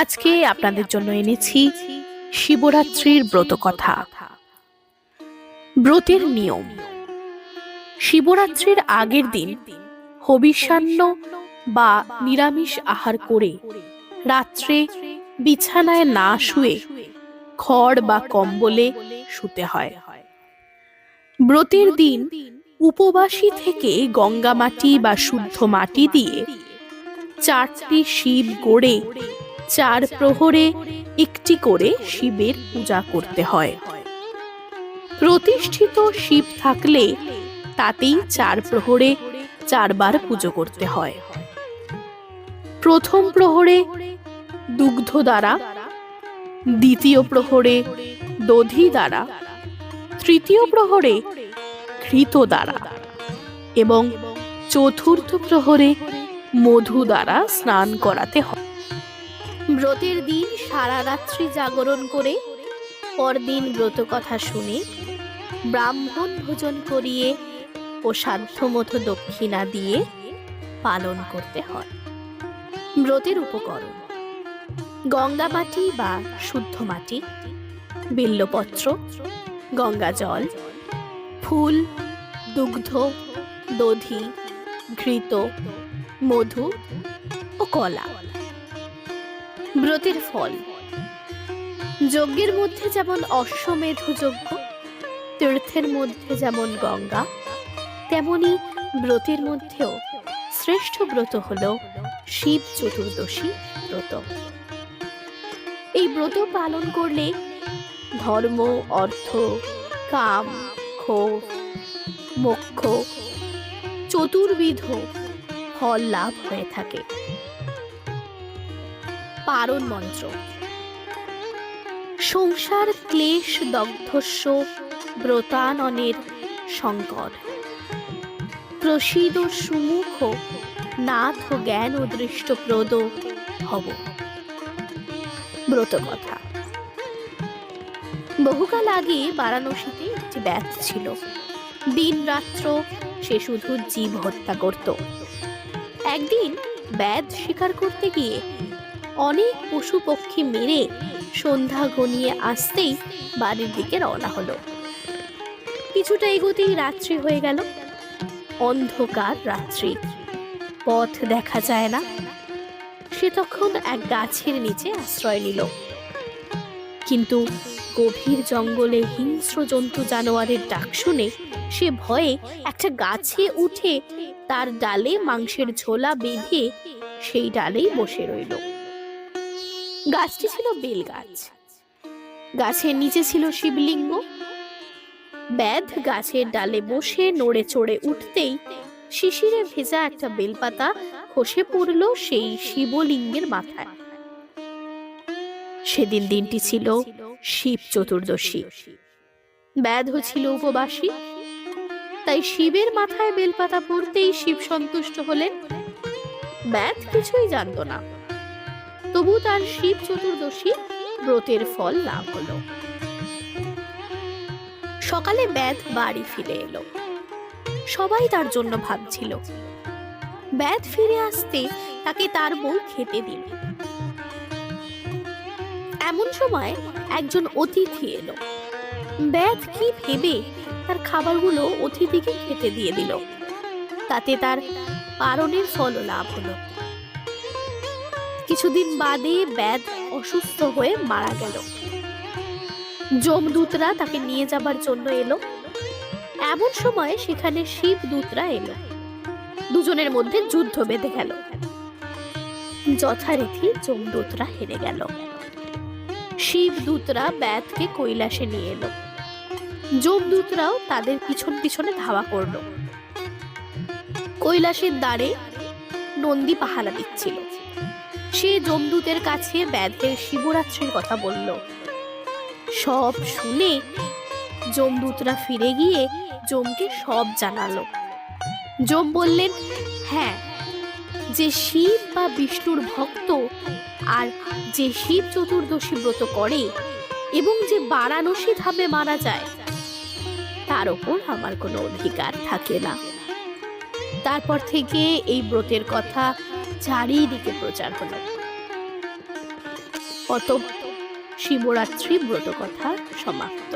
আজকে আপনাদের জন্য এনেছি শিবরাত্রির ব্রত কথা। ব্রতের নিয়ম। শিবরাত্রির আগের দিন হবিষান্ন বা নিরামিষ আহার করে রাত্রে বিছানায় না শুয়ে খড় বা কম্বলে শুতে হয়। ব্রতের দিন উপবাসী থেকে গঙ্গা মাটি বা শুদ্ধ মাটি দিয়ে চারটি শিব গড়ে চার প্রহরে একটি করে শিবের পূজা করতে হয়। প্রতিষ্ঠিত শিব থাকলে তাতেই চার প্রহরে চারবার পুজো করতে হয়। প্রথম প্রহরে দুগ্ধ দ্বারা, দ্বিতীয় প্রহরে দধি দ্বারা, তৃতীয় প্রহরে ঘৃত দ্বারা এবং চতুর্থ প্রহরে মধু দ্বারা স্নান করাতে হয়। ব্রতের দিন সারা রাত্রি জাগরণ করে পরদিন ব্রত কথা শুনে ব্রাহ্মণ ভোজন করিয়ে ও সাধ্যমতো দক্ষিণা দিয়ে পালন করতে হয়। ব্রতের উপকরণ গঙ্গা মাটি বা শুদ্ধ মাটি, বিল্লপত্র গঙ্গা জল ফুল, দুগ্ধ, দধি, ঘৃত, মধু ও কলা। ব্রতের ফল। যজ্ঞের মধ্যে যেমন অশ্বমেধ যজ্ঞ, তীর্থের মধ্যে যেমন গঙ্গা, তেমনি ব্রতের মধ্যেও শ্রেষ্ঠ ব্রত হল শিব চতুর্দশী ব্রত। এই ব্রত পালন করলে ধর্ম, অর্থ, কাম, ক্ষোভ, মোক্ষ, চতুর্বিধ ফল লাভ হয়ে থাকে। পারণ মন্ত্র। সংসার ক্লেশ দগ্ধস্য ব্রতাননের সংকট প্রসিদ সুমুখ নাথ জ্ঞান ও দৃষ্টপ্রদ হব। ব্রত কথা। বহুকাল আগে বারাণসীতে একটি ব্যাধ ছিল। দিন রাত্র সে শুধু জীব হত্যা করত। একদিন ব্যাধ শিকার করতে গিয়ে অনেক পশু পক্ষী মেরে সন্ধ্যা ঘনিয়ে আসতেই বাড়ির দিকে রওনা হলো। কিছুটা এগোতেই রাত্রি হয়ে গেল। অন্ধকার রাত্রি। পথ দেখা যায় না। সে তখন এক গাছের নিচে আশ্রয় নিল। কিন্তু গভীর জঙ্গলে হিংস্র জন্তু জানোয়ারের ডাক শুনে সে ভয়ে একটা গাছে উঠে তার ডালে মাংসের ঝোলা বেঁধে সেই ডালেই বসে রইল। গাছটি ছিল বেল গাছ। গাছের নিচে ছিল শিবলিঙ্গ। ব্যাধ গাছের ডালে বসে নড়ে চড়ে উঠতেই শিশিরে ভেজা একটা বেলপাতা খসে পড়ল সেই শিবলিঙ্গের মাথায়। সেদিন দিনটি ছিল শিব চতুর্দশী। ব্যাধ ছিল উপবাসী। তাই শিবের মাথায় বেলপাতা পড়তেই শিব সন্তুষ্ট হলেন। ব্যাধ কিছুই জানতো না। তবু তার শিব চতুর্দশী ব্রতের ফল লাভ হলো। সকালে ব্যাধ বাড়ি ফিরে এলো। সবাই তার জন্য ভাবছিল, ব্যাধ ফিরে আসতে তাকে তার বউ খেতে দিল এমন সময় একজন অতিথি এলো। ব্যাধ কি ভেবে তার খাবারগুলো অতিথিকে খেতে দিয়ে দিল। তাতে তার পারণের ফল লাভ হলো। কিছুদিন বাদে ব্যাধ অসুস্থ হয়ে মারা গেল। যমদূতরা তাকে নিয়ে যাবার জন্য এলো। এমন সময় সেখানে শিব দূতরা এলো। দুজনের মধ্যে যুদ্ধ বেঁধে গেল। যথারীতি যমদূতরা হেরে গেল। শিব দূতরা ব্যাধকে কৈলাসে নিয়ে এলো। যমদূতরাও তাদের পিছন পিছনে ধাওয়া করল। কৈলাসের দ্বারে নন্দী পাহারা দিচ্ছিল। সে যমদূতের কাছে ব্যাধের শিবরাত্রির কথা বলল। সব শুনে যমদূতরা ফিরে গিয়ে যমকে সব জানালো। যম বললেন হ্যাঁ যে শিব বা বিষ্ণুর ভক্ত আর যে শিব চতুর্দশী ব্রত করে এবং যে বারাণসী ধামে মারা যায়, তার ওপর আমার কোনো অধিকার থাকে না। তারপর থেকে এই ব্রতের কথা চারিদিকে প্রচার হলো। অত শিবরাত্রি ব্রত কথা সমাপ্ত।